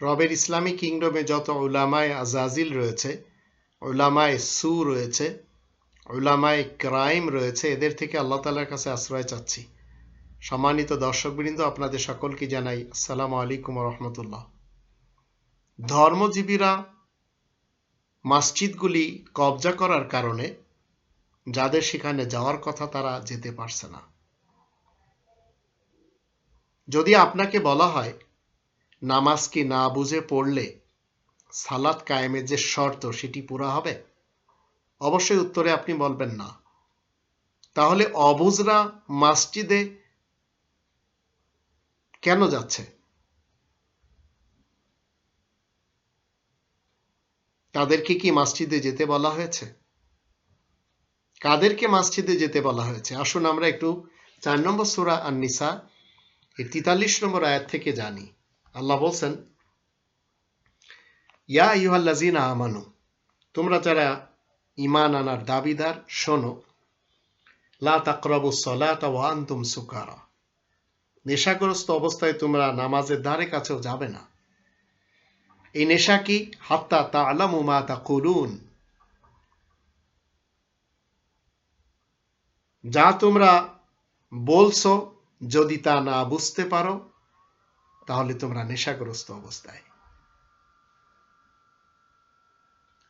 রবের ইসলামী কিংডমে যত উলামায় আজাজিল রয়েছে, উলামায় সু রয়েছে, উলামায় ক্রাইম রয়েছে, এদের থেকে আল্লাহ তালার কাছে আশ্রয় চাচ্ছি। সম্মানিত দর্শকবৃন্দ, আপনাদের সকলকে জানাই আসসালামু আলাইকুম রহমতুল্লাহ। ধর্মজীবীরা মসজিদগুলি কবজা করার কারণে যাদের সেখানে যাওয়ার কথা তারা যেতে পারছে না। যদি আপনাকে বলা হয় নামাজ কি না বুঝে পড়লে সালাত কায়েমের যে শর্ত সেটি পুরা হবে? অবশ্যই উত্তরে আপনি বলবেন না। তাহলে অবুজরা মসজিদে কেন যাচ্ছে? তাদেরকে কি মসজিদে যেতে বলা হয়েছে? কাদেরকে মসজিদে যেতে বলা হয়েছে? আসুন আমরা একটু চার নম্বর সুরা আর নিসা এর তিতাল্লিশ নম্বর আয়াত থেকে জানি। আল্লাহ বলছেন, ইয়া ইউহাল্লাজিনা আমানু, তোমরা যারা ইমান আনার দাবিদার, শোনো, লা তাকরাবু সলাত ওয়া আনতুম সুকারা, নেশাগ্রস্ত অবস্থায় তোমরা নামাজের দ্বারে কাছেও যাবে না। এই নেশা কি? হাত্তা তা আলামু মা তা করুন যা তোমরা বলছো যদি তা না বুঝতে পারো তাহলে তোমরা নেশাগ্রস্ত অবস্থায়।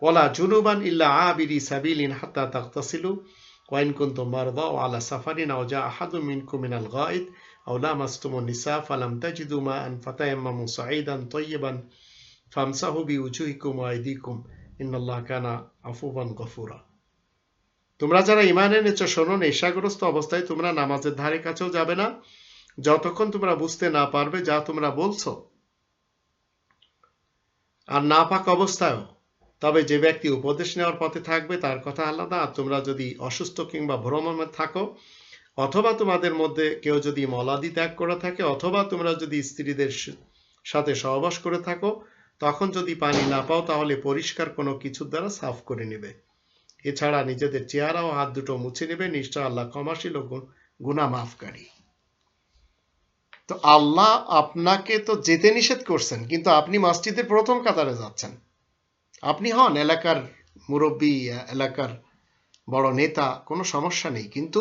ওলা জুনুবান ইল্লা আবিরি সাবিলিন হাত্তা তাকতাসিলু ওয়াইন কুনতুম মারদা ওয়া আলা সাফারিন আও জা আহাদুম মিনকুম মিনাল গায়দ আও লামাসতুমুন নিসা ফালাম তাজিদু মাআন ফাতায়াম্মামু সাঈদান তাইয়িবান ফামসাহু বিউজুহিকুম ওয়া আইদিকুম। ইন্নাল্লাহ কানা আফুবান গফুরা। তোমরা যারা ইমান এনেছো, শোনো, নেশাগ্রস্ত অবস্থায় তোমরা নামাজের ধারে কাছেও যাবে না। যতক্ষণ তোমরা বুঝতে না পারবে যা তোমরা বলছো। আর না পাক অবস্থায়ও। তবে যে ব্যক্তি উপদেশ নেওয়ার পথে থাকবে, তার কথা আলাদা। আর তোমরা যদি অসুস্থ কিংবা ভ্রমণে থাকো, অথবা তোমাদের মধ্যে কেউ যদি মলাদি ত্যাগ করে থাকে, অথবা তোমরা যদি স্ত্রীদের সাথে সহবাস করে থাকো, তখন যদি পানি না পাও, তাহলে পরিষ্কার কোনো কিছুর দ্বারা সাফ করে নেবে। এছাড়া নিজেদের চেহারা ও হাত দুটো মুছে নেবে। নিশ্চয় আল্লাহ ক্ষমাশীল ও গুণা মাফকারী তো আল্লাহ আপনাকে তো যেতে নিষেধ করছেন, কিন্তু আপনি মসজিদের প্রথম কাতারে যাচ্ছেন। আপনি হন এলাকার মুরব্বী, এলাকার বড় নেতা, কোনো সমস্যা নেই, কিন্তু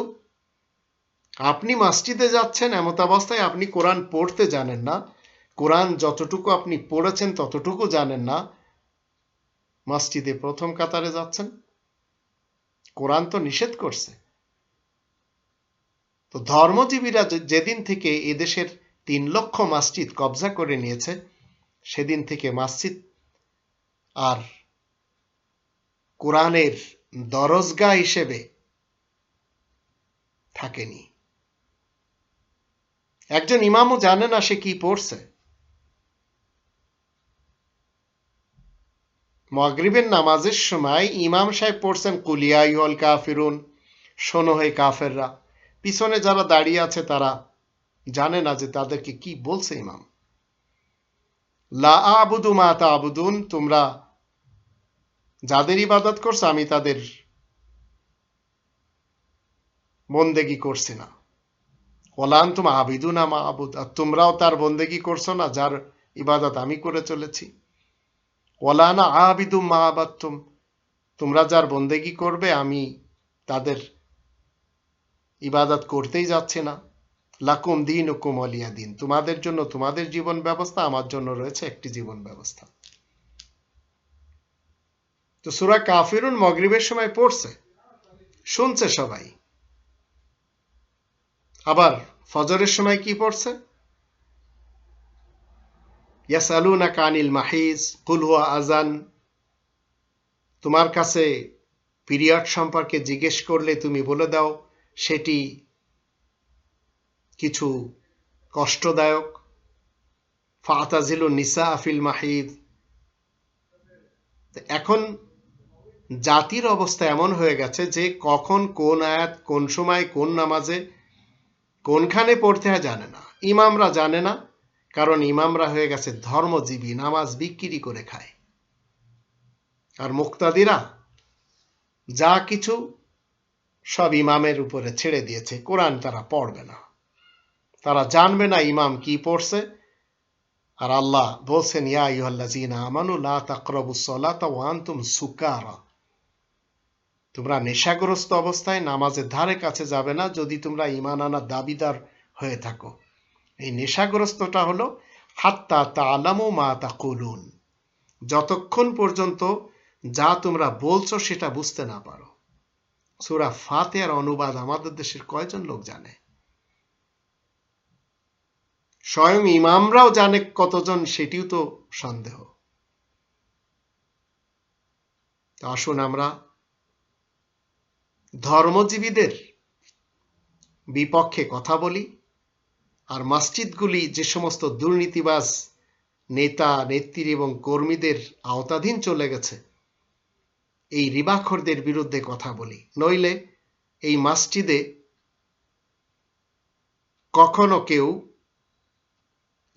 আপনি মসজিদে যাচ্ছেন এমত অবস্থায় আপনি কোরআন পড়তে জানেন না, কোরআন যতটুকু আপনি পড়েছেন ততটুকু জানেন না, মসজিদে প্রথম কাতারে যাচ্ছেন। কোরআন তো নিষেধ করছে। তো ধর্মজীবীরা যেদিন থেকে এদেশের তিন লক্ষ মসজিদ কবজা করে নিয়েছে, সেদিন থেকে মসজিদ আর কোরআনের দরজগা হিসেবে থাকেনি। একজন ইমামও জানে না সে কি পড়ছে। মগরিবের নামাজের সময় ইমাম সাহেব পড়ছেন কুলিয়াইল কাফিরুন শোনো হে কাফেররা। পিছনে যারা দাঁড়িয়ে আছে তারা জানে না যে তাদেরকে কি বলছে ইমাম। লা আবুদু মা তা আবুদুন তোমরা যাদের ইবাদত করছ, আমি তাদের বন্দেগি করছি না। ওলান তুম আবিদু না মা আবুদ, আর তোমরাও তার বন্দেগি করছ না, যার ইবাদত আমি করে চলেছি। ওলানা আবিদু মা আবাত্তুম তোমরা যার বন্দেগি করবে, আমি তাদের ইবাদত করতেই যাচ্ছে না। লাকুম দিন ও কুমলিয়া দিন। তোমাদের জন্য তোমাদের জীবন ব্যবস্থা, আমার জন্য রয়েছে একটি জীবন ব্যবস্থা। তো সুরা কাফিরুন মগরিবের সময় পড়ছে। শুনছে সবাই। আবার ফজরের সময় কি পড়ছে? ইয়াস ইয়াসালুনা কানিল মাহিজ কুলহুয়া আজান তোমার কাছে পিরিয়ড সম্পর্কে জিজ্ঞেস করলে তুমি বলে দাও। সেটি কিছু কষ্টদায়ক। ফাতাজিল নিসা আফিল মাহিদ। এখন জাতির অবস্থা এমন হয়ে গেছে যে কখন কোন আয়াত, কোন সময়, কোন নামাজে, কোনখানে পড়তে হয় জানে না। ইমামরা জানে না, কারণ ইমামরা হয়ে গেছে ধর্মজীবী, নামাজ বিক্রি করে খায়। আর মুক্তাদিরা যা কিছু সব ইমামের উপরে ছেড়ে দিয়েছে, কোরআন তারা পড়বে না। তারা জানবে না ইমাম কি পড়ছে। আর আল্লাহ বলছেন, ইয়া সুকারা। তোমরা নেশাগ্রস্ত অবস্থায় নামাজের ধারে কাছে যাবে না যদি তোমরা ইমান আনার দাবিদার হয়ে থাকো। এই নেশাগ্রস্তটা হলো, হাত্তা তা আলামু মা তা কলুন যতক্ষণ পর্যন্ত যা তোমরা বলছো সেটা বুঝতে না পারো। সুরা ফাতেহার অনুবাদ আমাদের দেশের কয়জন লোক জানে? স্বয়ং ইমামরাও জানে কতজন, সেটিও তো সন্দেহ। আসুন আমরা ধর্মজীবীদের বিপক্ষে কথা বলি আর মসজিদগুলি যে সমস্ত দুর্নীতিবাজ নেতা, নেত্রী এবং কর্মীদের আওতাধীন চলে গেছে এই রিবাখরদের বিরুদ্ধে কথা বলি। নইলে এই মসজিদে কখনো কেউ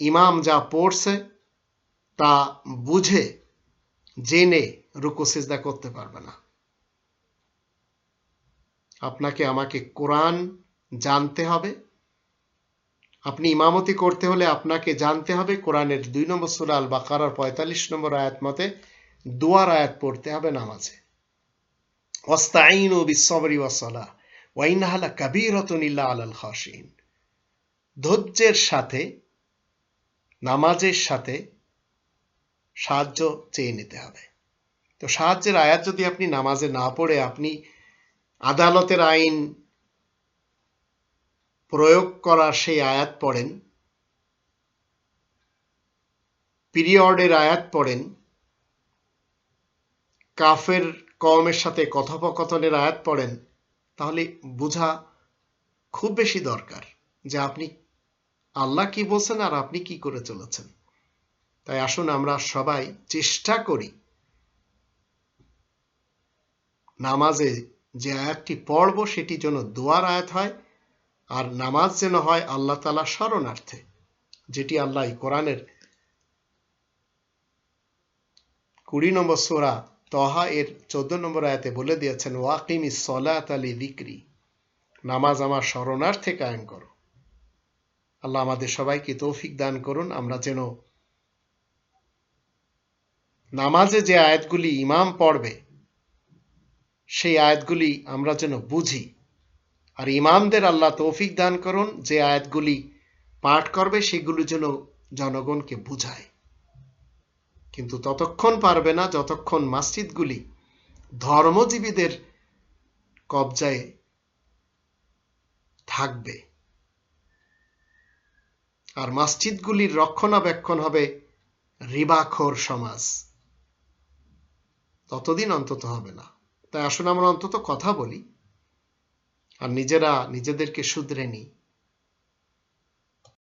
ইমাম যা পড়ছে তা বুঝে, জেনে রুকু, সিজদা করতে পারবে না। আপনাকে আমাকে কোরআন জানতে হবে। আপনি ইমামতি করতে হলে আপনাকে জানতে হবে কোরআনের দুই নম্বর সুরা আল বাকারার পঁয়তাল্লিশ নম্বর আয়াত মতে দুয়ার আয়াত পড়তে হবে নামাজে। ওয়াস্তাইনু বিসবরি ওয়াসলা ওয়াইনাহালা কাবীরাতুন ইল্লা আলাল খাশিন ধৈর্যের সাথে, নামাজের সাথে সাহায্য চেয়ে নিতে হবে। তো সাহায্যের আয়াত যদি আপনি নামাজে না পড়ে আপনি আদালতের আইন প্রয়োগ করার সেই আয়াত পড়েন, পিরিয়ডের আয়াত পড়েন, কাফের কমের সাথে কথোপকথনের আয়াত পড়েন, তাহলে বোঝা খুব বেশি দরকার যে আপনি আল্লাহ কি বলছেন আর আপনি কি করে চলেছেন। তাই আসুন আমরা সবাই চেষ্টা করি নামাজে যে আয়াতটি পড়ব সেটি যেন দোয়ার আয়াত হয় আর নামাজ যেন হয় আল্লাহ তালা স্মরণার্থে, যেটি আল্লাহ কোরআনের কুড়ি নম্বর সোরা তহা এর চোদ্দ নম্বর আয়াতে বলে দিয়েছেন ওয়াকিম সলাত আলী দিক্রি নামাজ আমার স্মরণার্থে কায়েম করো। আল্লাহ আমাদের সবাইকে তৌফিক দান করুন। আমরা যেন নামাজে যে আয়াতগুলি ইমাম পড়বে, সেই আয়াতগুলি আমরা যেন বুঝি। আর ইমামদের আল্লাহ তৌফিক দান করুন, যে আয়াতগুলি পাঠ করবে, সেগুলি যেন জনগণকে বুঝায়। কিন্তু ততক্ষণ পারবে না যতক্ষণ মসজিদগুলি ধর্মজীবীদের কবজায় থাকবে। আর মসজিদগুলির রক্ষণাবেক্ষণ হবে রিবাখোর সমাজ। ততদিন অন্তত হবে না। তাই আসুন আমরা অন্তত কথা বলি। আর নিজেরা নিজেদেরকে শুধরে নিই।